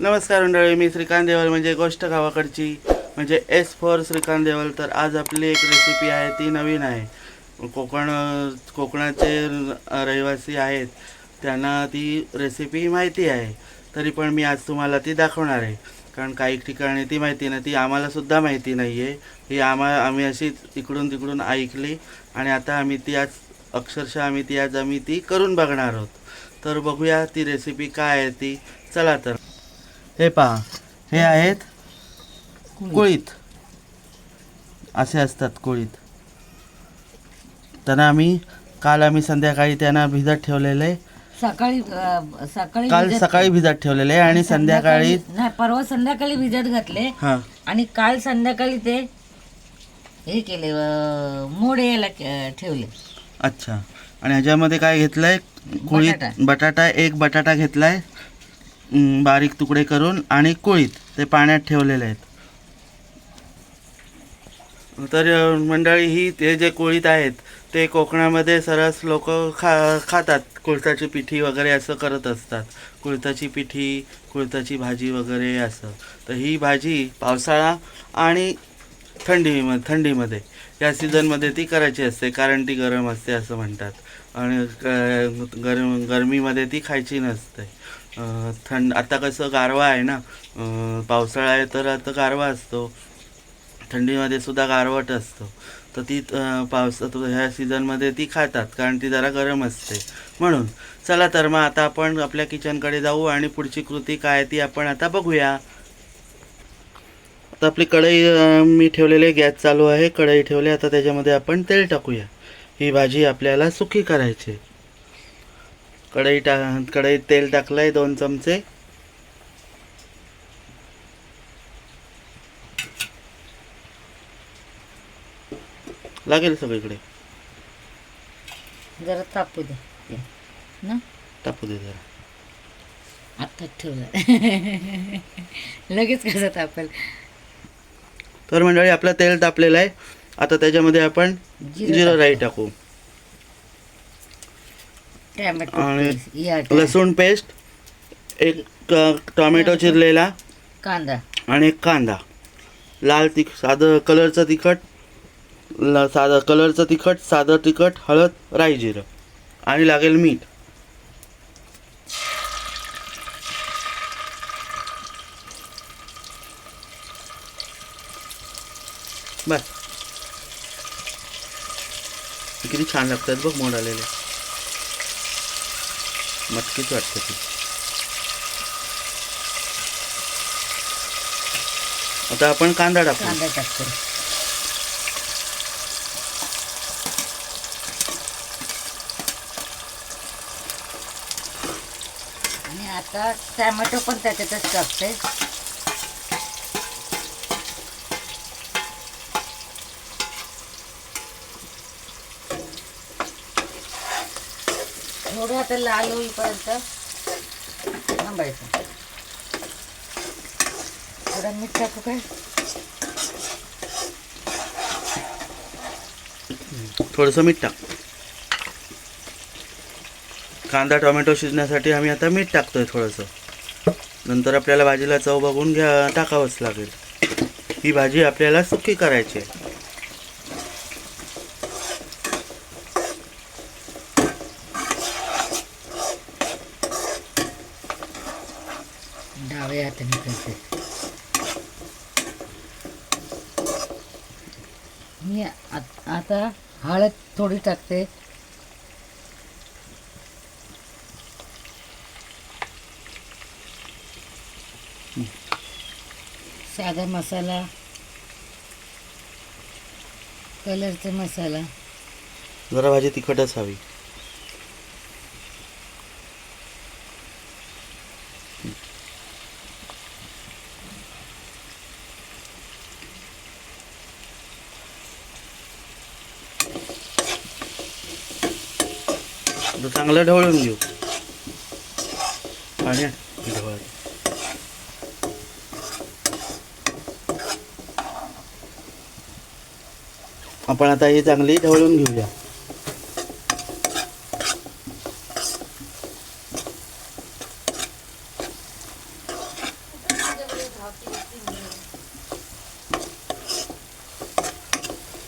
नमस्कार मंडळी मी श्रीकांत देवल. म्हणजे गोष्ट गावाकडची म्हणजे एस फॉर श्रीकांत देवल. तर आज आपली एक रेसिपी आहे ती नवीन आहे. कोकण कोकणाचे रहिवासी आहेत. त्यांना ती रेसिपी माहिती आहे. तरी पण मी आज तुम्हाला ती दाखवणार आहे. कारण काही ठिकाणी ती माहिती नाही ती आम्हालासुद्धा माहिती नाही आहे ही आम्हा आम्ही अशीच इकडून तिकडून ऐकली. आणि आता आम्ही ती आज अक्षरशः आम्ही ती आज आम्ही ती करून बघणार आहोत. तर बघूया ती रेसिपी काय आहे ती. चला तर. हे पहा हे आहेत कोळीत. असे असतात कोळीत. त्यांना आम्ही काल आम्ही संध्याकाळी त्यांना भिजत ठेवलेले. आहे. सकाळी अ, सकाळी काल भिजत- सकाळी भिजत ठेवलेले आहे आणि संध्याकाळी नाही परवा संध्याकाळी भिजत घातले. हां. आणि काल संध्याकाळी ते हे केले अ, मोड यायला के- ठेवले. अच्छा. आणि ह्याच्यामध्ये काय घेतलंय? कोळीत बटाटा. एक बटाटा घेतलाय. बारीक तुकडे करून आणि कुळीत ते पाण्यात ठेवलेले आहेत. तर मंडळी ही ते जे कुळीत आहेत ते कोकणामध्ये सरस लोक खा खातात. कुळथाची पिठी वगैरे असं करत असतात. कुळथाची पिठी कुळथाची भाजी वगैरे असं. तर ही भाजी पावसाळा आणि थंडी थंडीमध्ये या सीझनमध्ये ती करायची असते. कारण ती गरम असते असं म्हणतात. आणि गरम गरमीमध्ये ती खायची नसते. थंड आता कसं गारवा आहे ना पावसाळा आहे तर आता गारवा असतो. थंडीमध्ये सुद्धा गारवट असतो. तर ती पावसात ह्या सीझनमध्ये ती खातात कारण ती जरा गरम असते. म्हणून चला तर मग आता आपण आपल्या किचनकडे जाऊ आणि पुढची कृती काय आहे ती आपण आता बघूया. आता आपली कढई मी ठेवलेले गॅस चालू आहे कढई ठेवली आता त्याच्यामध्ये आपण तेल टाकूया. ही भाजी आपल्याला सुकी करायची आहे. कढई टा कढईत तेल टाकलं आहे दोन चमचे. लागेल सगळीकडे. जरा तापू दे. ना? टाकू दे जरा. आता ठेवलं लगेच कसं तापेल? तर मंडळी आपलं तेल तापलेलं आहे. आता त्याच्यामध्ये आपण जिरं जिरं राई टाकू. टॅमॅटो आणि या लसूण पेस्ट एक अ, टोमॅटो चिरलेला. कांदा. आणि एक कांदा. लाल तिख साधं कलरचं तिखट ल साधं कलरचं तिखट साधं तिखट हळद राई जिरं. आणि लागेल मीठ. बस. किती छान लागतात बघ मोड आलेले. मटकीच वाटतं ती. आता आपण कांदा टाकू. कांदा टाकतो. आणि आता टॅमॅटो पण त्याच्यातच टाकते. थोडं आता लाल होईपर्यंत थांबायचं. थोडं मीठ टाकू काय? थोडंसं मीठ टाक. कांदा टोमॅटो शिजण्यासाठी आम्ही आता मीठ टाकतोय थोडंसं. नंतर आपल्याला भाजीला चव बघून घ्या टाकावंच लागेल. ही भाजी आपल्याला सुकी करायची आहे. डाव्या हाताने करते मी आता हळद थोडी टाकते. साधा मसाला. कलरचा मसाला. जरा भाजी तिखटच हवी. आता चांगलं ढवळून घेऊ. पाणी आण. ढवळ. आपण आता ही चांगली ढवळून घेऊया.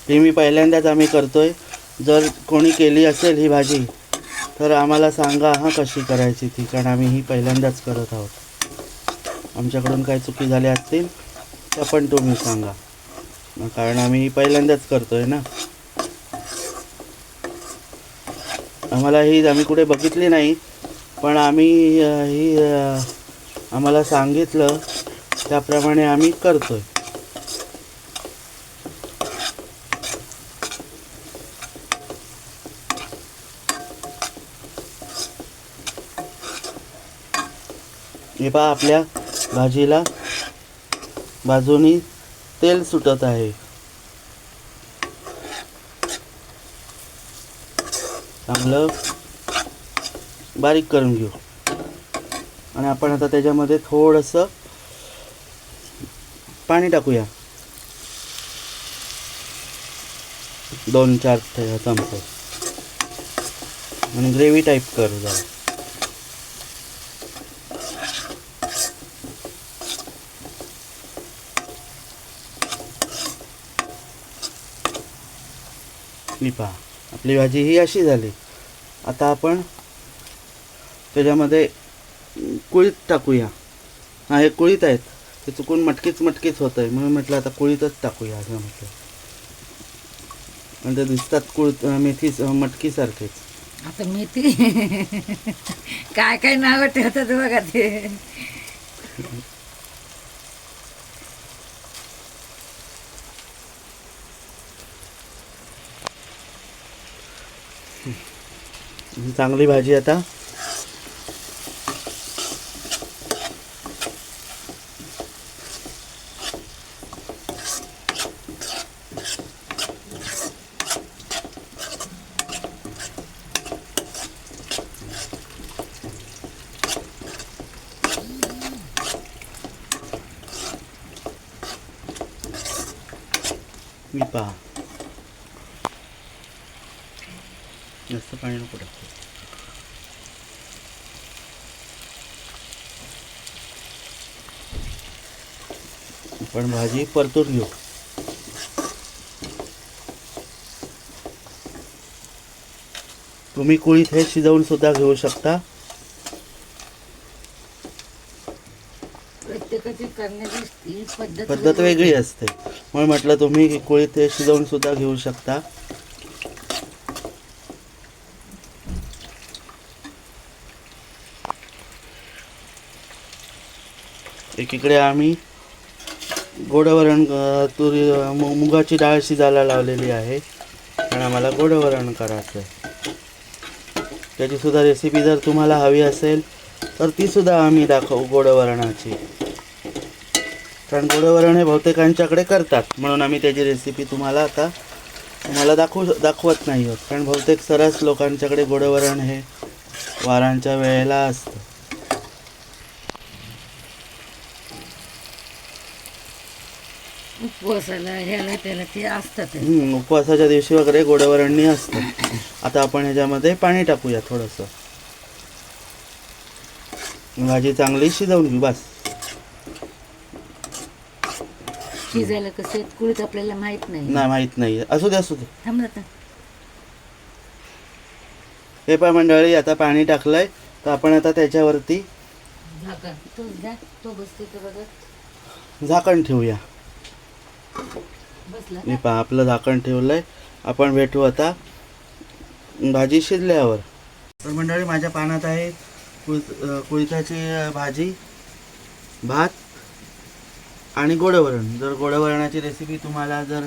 ही मी पहिल्यांदाच आम्ही करतोय. जर कोणी केली असेल ही भाजी तर आम्हाला सांगा हां कशी करायची ती कारण आम्ही ही पहिल्यांदाच करत आहोत. आमच्याकडून काही चुकी झाल्या असतील त्या पण तुम्ही सांगा. मग कारण आम्ही ही पहिल्यांदाच करतो आहे ना. आम्हाला ही आम्ही कुठे बघितली नाही पण आम्ही ही आम्हाला सांगितलं त्याप्रमाणे आम्ही करतो आहे हे पहा आपल्या भाजीला. बाजूनी तेल सुटत आहे. चांगलं बारीक करून घेऊ. आणि आपण आता त्याच्यामध्ये थोडंसं पाणी टाकूया. दोन चार चमचे. आणि ग्रेव्ही टाईप करू जरा. चटणी पहा. आपली भाजी ही अशी झाली. आता आपण त्याच्यामध्ये कुळीत टाकूया. हा हे कुळीत आहेत. ते चुकून मटकीच मटकीच होत आहे म्हणून म्हटलं आता कुळीतच टाकूया असं म्हटलं. आणि ते दिसतात कुळीत मेथी मटकीसारखेच आता मेथी? काय काय नावं ठेवतात बघा ते. चांगली भाजी आता. मी पहा. जास्त पाणी नको टाकू. आपण भाजी परतून घेऊ. तुम्ही कुळीत हे शिजवून सुद्धा घेऊ शकता. प्रत्येकाची करण्याची पद्धत पद्धत वेगळी असते. म्हणून म्हटलं तुम्ही कुळीत हे शिजवून सुद्धा घेऊ शकता. एकीकडे आम्ही गोडवरण तुरी मु- मुगाची डाळ शिजायला लावलेली आहे. पण आम्हाला गोडवरण करायचं आहे त्याचीसुद्धा रेसिपी जर तुम्हाला हवी असेल तर तीसुद्धा आम्ही दाखवू गोडवरणाची. कारण गोडवरण हे बहुतेकांच्याकडे करतात. म्हणून आम्ही त्याची रेसिपी तुम्हाला आता तुम्हाला दाखवू दाखवत नाही आहोत. कारण बहुतेक सरस लोकांच्याकडे गोडवरण हे वारांच्या वेळेला असतं. उपवासाला ह्याला त्याला ते असतात. हम्म, उपवासाच्या दिवशी वगैरे गोडवरणी असतं. आता आपण ह्याच्यामध्ये पाणी टाकूया थोडंसं. भाजी चांगली शिजवून घेऊ बस. शिजायला कसं कुळीत आपल्याला माहीत नाही. नाही माहीत नाही. असू दे असू दे. थांब ना आता. हे पहा मंडळी आता पाणी टाकलंय. तर आपण आता त्याच्यावरती झाकण. तो जा तो बसते तर बघत झाकण ठेवूया. मी पहा आपलं झाकण ठेवलंय. आपण भेटू आता. भाजी शिजल्यावर तर मंडळी माझ्या पानात आहे कुळ कुळथाची भाजी भात आणि गोडवरण. जर गोडवरणाची रेसिपी तुम्हाला जर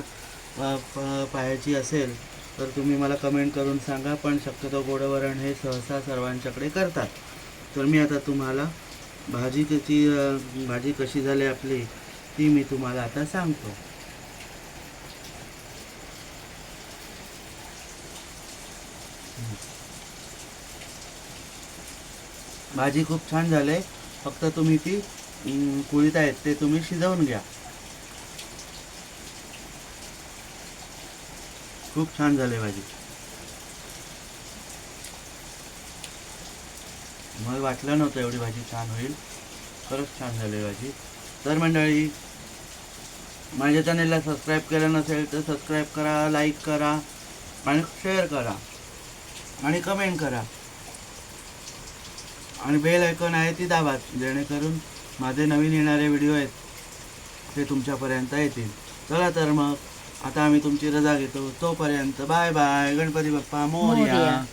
पाहायची असेल तर तुम्ही मला कमेंट करून सांगा. पण शक्यतो गोडवरण हे सहसा सर्वांच्याकडे करतात. तर मी आता तुम्हाला भाजी त्याची भाजी कशी झाली आपली ती मी तुम्हाला आता सांगतो. भाजी खूप छान झाली फक्त तुम्ही ती कुळीत आहेत ते तुम्ही शिजवून घ्या. खूप छान झाले भाजी. मला वाटलं नव्हतं एवढी भाजी छान होईल. खरंच छान झाली भाजी. तर मंडळी माझ्या चॅनेलला सबस्क्राईब केलं नसेल तर सबस्क्राईब करा लाईक करा आणि शेअर करा आणि कमेंट करा. आणि बेल आयकॉन आहे ती दाबा जेणेकरून माझे नवीन येणारे व्हिडिओ आहेत ते तुमच्यापर्यंत येतील. चला तर मग आता आम्ही तुमची रजा घेतो. तोपर्यंत बाय बाय गणपती बाप्पा मोरया.